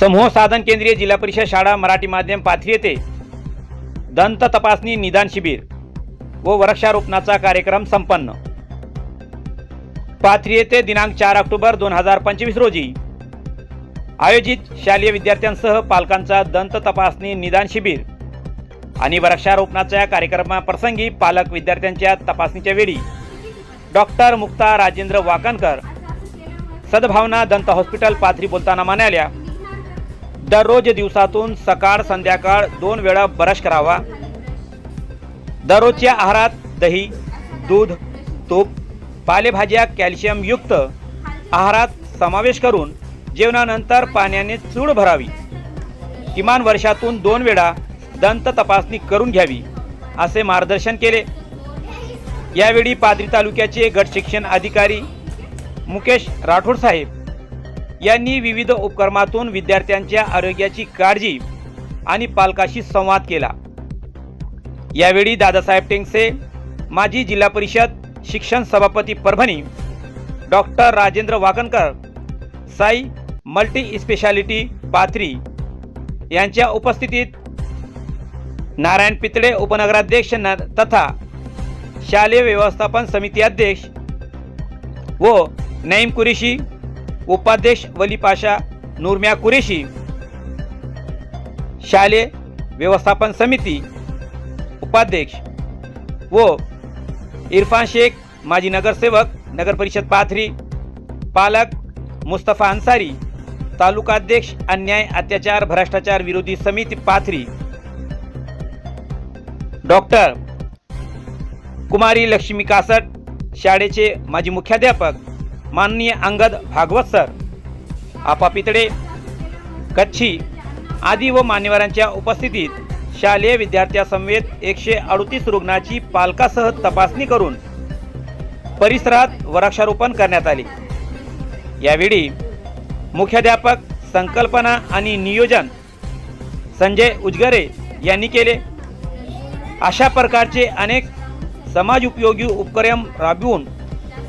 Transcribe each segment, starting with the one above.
समूह साधन केंद्रीय जिल्हा परिषद शाळा मराठी माध्यम पाथरी येथे दंत तपासणी निदान शिबिर व वृक्षारोपणाचा कार्यक्रम संपन्न. पाथरी येथे दिनांक चार ऑक्टोबर दोन हजार पंचवीस रोजी आयोजित शालेय विद्यार्थ्यांसह पालकांचा दंत तपासणी निदान शिबिर आणि वृक्षारोपणाच्या कार्यक्रमाप्रसंगी पालक विद्यार्थ्यांच्या तपासणीच्या वेळी डॉक्टर मुक्ता राजेंद्र वाकणकर सद्भावना दंत हॉस्पिटल पाथरी बोलताना म्हणाल्या दररोज दिवसातून सकाळ संध्याकाळ दोन वेळा ब्रश करावा. दररोजच्या आहारात दही दूध तूप पालेभाज्या कॅल्शियमयुक्त आहारात समावेश करून जेवणानंतर पाण्याने चूड भरावी. किमान वर्षातून दोन वेळा दंत तपासणी करून घ्यावी असे मार्गदर्शन केले. यावेळी पादरी तालुक्याचे गट शिक्षण अधिकारी मुकेश राठोड साहेब यांनी विविध उपक्रमातून विद्यार्थ्यांच्या आरोग्याची काळजी आणि पालकाशी संवाद केला. यावेळी दादासाहेब टेंगसे माजी जिल्हा परिषद शिक्षण सभापती Parbhani doctor Rajendra Wakankar Sai multi speciality Pathri यांच्या उपस्थितीत नारायण पितळे उपनगराध्यक्ष न तथा शालेय व्यवस्थापन समिती अध्यक्ष व नईम कुरेशी उपाध्यक्ष वली पाशा नूरम्या कुरेशी शालेय व्यवस्थापन समिती उपाध्यक्ष व इरफान शेख माजी नगरसेवक नगर परिषद पाथरी पालक मुस्तफा अन्सारी तालुकाध्यक्ष अन्याय अत्याचार भ्रष्टाचार विरोधी समिती पाथरी. डॉक्टर कुमारी लक्ष्मी कासट शाळेचे माजी मुख्याध्यापक माननीय अंगद भागवत सर आपा पितळे कच्छी आदी व मान्यवरांच्या उपस्थितीत शालेय विद्यार्थ्यासमवेत एकशे अडतीस रुग्णाची पालकासह तपासणी करून परिसरात वृक्षारोपण करण्यात आले. यावेळी मुख्याध्यापक संकल्पना आणि नियोजन संजय उजगरे यांनी केले. अशा प्रकारचे अनेक समाज उपयोगी उपक्रम राबवून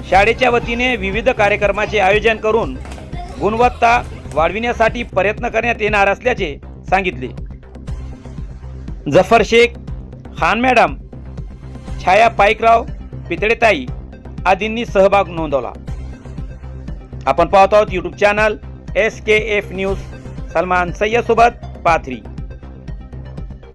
शाळेच्या वतीने विविध कार्यक्रमाचे आयोजन करून गुणवत्ता वाढविण्यासाठी प्रयत्न करण्यात येणार असल्याचे सांगितले. जफर शेख खान मॅडम छाया पाईकराव पितळेताई आदींनी सहभाग नोंदवला. आपण पाहत आहोत YouTube channel S K F news Salman सय्यदसोबत Pathri.